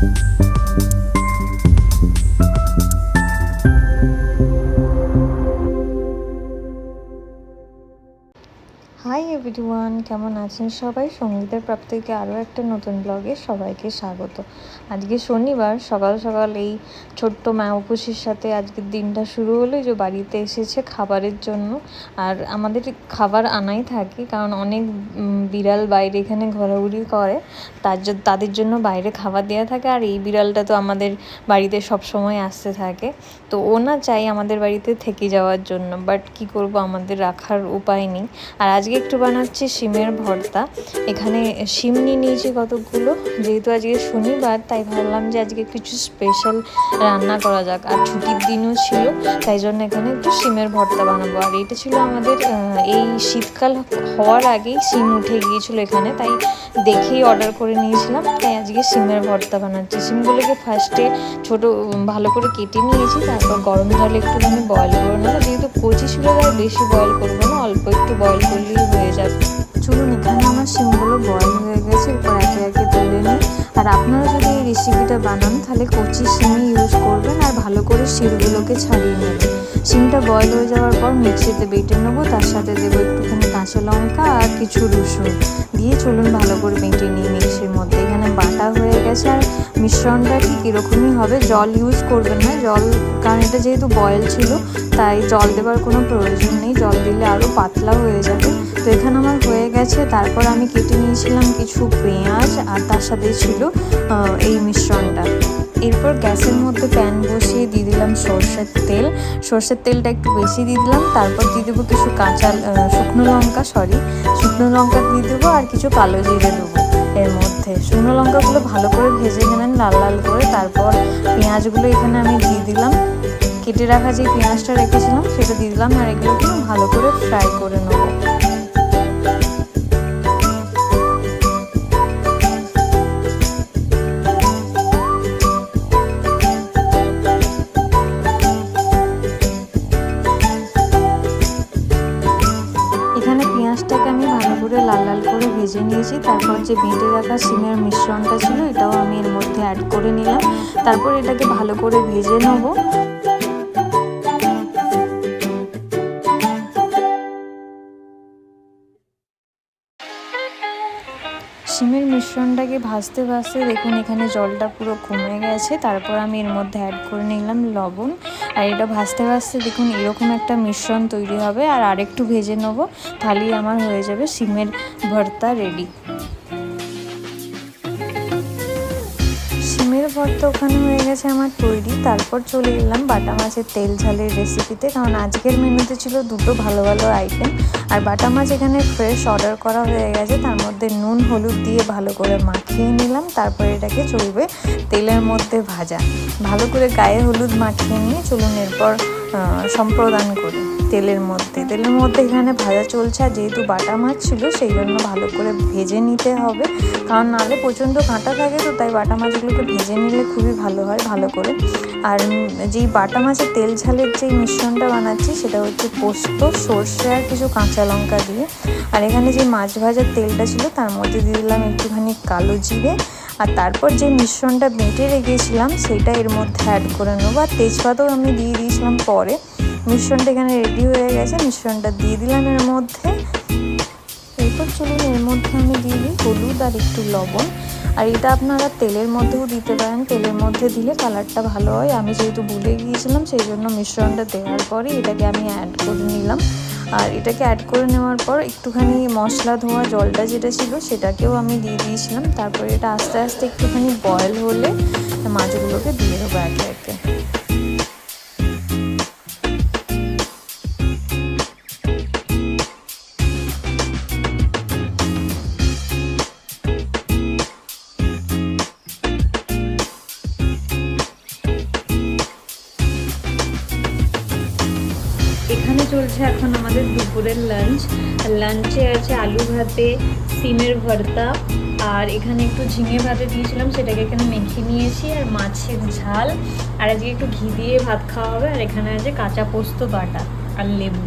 Thank you. Everyone কেমন আছেন সবাই? সঙ্গীতের প্রাপ্তিকে আরও একটা নতুন ব্লগে সবাইকে স্বাগত। আজকে শনিবার, সকাল সকাল এই ছোট্ট মা উপসীর সাথে আজকের দিনটা শুরু হলো যে বাড়িতে এসেছে খাবারের জন্য। আর আমাদের খাবার আনাই থাকে, কারণ অনেক বিড়াল বাইরে এখানে ঘোরাঘুরি করে। তার জন্য তাদের জন্য বাইরে খাবার দেওয়া থাকে, আর এই বিড়ালটা তো আমাদের বাড়িতে সব সময় আসতে থাকে। তো ও না চাই আমাদের বাড়িতে থেকে যাওয়ার জন্য, বাট কি করব আমাদের রাখার উপায় নেই। আর আজকে একটু বানাচ্ছি শিমের ভর্তা। এখানে শিম নিয়ে নিয়েছি কতগুলো যেহেতু আজকে শনিবার, তাই ভাবলাম যে আজকে কিছু স্পেশাল রান্না করা যাক। আর ছুটির দিনও ছিল, তাই জন্য এখানে একটু শিমের ভর্তা বানাবো। আর এটা ছিল আমাদের এই শীতকাল হওয়ার আগেই শিম উঠে গিয়েছিল এখানে, তাই দেখেই অর্ডার করে নিয়েছিলাম। তাই আজকে শিমের ভর্তা বানাচ্ছি। শিমগুলোকে ফার্স্টে ছোট, ভালো করে কেটে নিয়েছি, তারপর গরম জলে একটুখানি বয়েল করে নেব। যেহেতু কচি ছিল তাই বেশি বয়েল করব না, অল্প একটু বয়েল করলেই হয়ে যাবে। চলুন, এখানে আমার শিমগুলো বয়েল হয়ে গেছে, এরপর একে একে তুলে নিই। আর আপনারা যদি রেসিপিটা বানান তাহলে কচি শিমি ইউজ করবেন আর ভালো করে শিরগুলোকে ছাড়িয়ে নেবেন। শিমটা বয়েল হয়ে যাওয়ার পর মিক্সিতে বেটে নেব তার সাথে দেবো একটুখানি কাঁচা লঙ্কা আর কিছু রসুন। দিয়ে চলুন ভালো করে বেটে নিই মিক্সির মধ্যে। এখানে বাটা হয়ে গেছে আর মিশ্রণটা ঠিক এরকমই হবে। জল ইউজ করবেন না জল কারণ এটা যেহেতু বয়েল ছিল তাই জল দেওয়ার কোনো প্রয়োজন নেই। জল দিলে আরও পাতলা হয়ে যাবে। তো এখানে আমার হয়ে গেছে। তারপর আমি কেটে নিয়েছিলাম কিছু পেঁয়াজ আর তার সাথে ছিল আহ, এই মিশ্রণটা। এরপর গ্যাসের মধ্যে প্যান বসিয়ে দিয়ে দিলাম সর্ষের তেল। সর্ষের তেলটা একটু বেশি দিয়ে দিলাম, তারপর দিয়ে দেবো কিছু কাঁচা শুকনো লঙ্কা সরি শুকনো লঙ্কা দিয়ে দেবো আর কিছু কালো জিরে দেবো এর মধ্যে। শুকনো লঙ্কাগুলো ভালো করে ভেজে নেবেন, লাল লাল করে। তারপর পেঁয়াজগুলো এখানে আমি দিয়ে দিলাম। কেটে রাখা যে পেঁয়াজটা রেখেছিলাম, সেটা দিয়ে দিলাম আর এগুলোকে ভালো করে ফ্রাই করে নেব। করে লাল লাল করে ভেজে নিয়েছি। তারপর যে বেঁটে রাখা সিমের মিশ্রণটা ছিল, এটাও আমি এর মধ্যে অ্যাড করে নিলাম। তারপর এটাকে ভালো করে ভেজে নেব। শিমের মিশ্রণটাকে ভাজতে ভাজতে দেখুন এখানে জলটা পুরো কমে গেছে। তারপর আমি এর মধ্যে অ্যাড করে নিলাম লবণ। আর এটা ভাজতে ভাজতে দেখুন এরকম একটা মিশ্রণ তৈরি হবে। আর আরেকটু ভেজে নেব, তাহলেই আমার হয়ে যাবে সিমের ভর্তা রেডি শিমের তো ওখানে হয়ে গেছে আমার তৈরি। তারপর চলে গেলাম বাটা মাছের তেল ঝালের রেসিপিতে কারণ আজকের মেনুতে ছিল দুটো ভালো ভালো আইটেম আর বাটা মাছ এখানে ফ্রেশ অর্ডার করা হয়ে গেছে। তার মধ্যে নুন, হলুদ দিয়ে ভালো করে মাখিয়ে নিলাম। তারপর এটাকে চলবে তেলের মধ্যে ভাজা। ভালো করে গায়ে হলুদ মাখিয়ে নিয়ে চলুন এরপর সম্প্রদান করি তেলের মধ্যে। তেলের মধ্যে এখানে ভাজা চলছে, আর যেহেতু বাটা মাছ ছিল, সেই জন্য ভালো করে ভেজে নিতে হবে। কারণ নাহলে প্রচণ্ড কাঁটা থাকে তো, তাই বাটা মাছগুলোকে ভেজে নিলে খুবই ভালো হয়, ভালো করে। আর যেই বাটা মাছের তেল ঝালের যেই মিশ্রণটা বানাচ্ছি, সেটা হচ্ছে পোস্ত, সর্ষে আর কিছু কাঁচা লঙ্কা দিয়ে। আর এখানে যে মাছ ভাজার তেলটা ছিল, তার মধ্যে দিয়ে দিলাম একটুখানি কালো জিরে আর তারপর যে মিশ্রণটা বেটে রেখেছিলাম, সেটা এর মধ্যে অ্যাড করে নেব। আর তেজপাতাও আমি দিয়ে দিয়েছিলাম পরে। মিশ্রণটা এখানে রেডি হয়ে গেছে। মিশ্রণটা দিয়ে দিলাম এর মধ্যে। এরপর চলুন, এর মধ্যে আমি দিয়ে দিই হলুদ আর একটু লবণ। আর এটা আপনারা তেলের মধ্যেও দিতে পারেন। তেলের মধ্যে দিলে কালারটা ভালো হয়। আমি যেহেতু ভুলে গিয়েছিলাম, সেই জন্য মিশ্রণটা দেওয়ার পরে এটাকে আমি অ্যাড করে নিলাম। আর এটাকে অ্যাড করে নেওয়ার পর একটুখানি মশলা ধোয়া জলটা যেটা ছিল সেটাকেও আমি দিয়ে দিয়েছিলাম। তারপরে এটা আস্তে আস্তে একটুখানি বয়েল হলে মাছগুলোকে দিয়ে দেবো একে একে। চলছে এখন আমাদের দুপুরের লাঞ্চ লাঞ্চে আছে আলু ভাতে, সিমের ভর্তা, আর এখানে একটু ঝিঙে ভাতে দিয়েছিলাম, সেটাকে এখানে মেখে নিয়েছি, আর মাছের ঝাল। আর আজকে একটু ঘি দিয়ে ভাত খাওয়া হবে, আর এখানে আছে কাঁচা পোস্ত বাটা আর লেবু।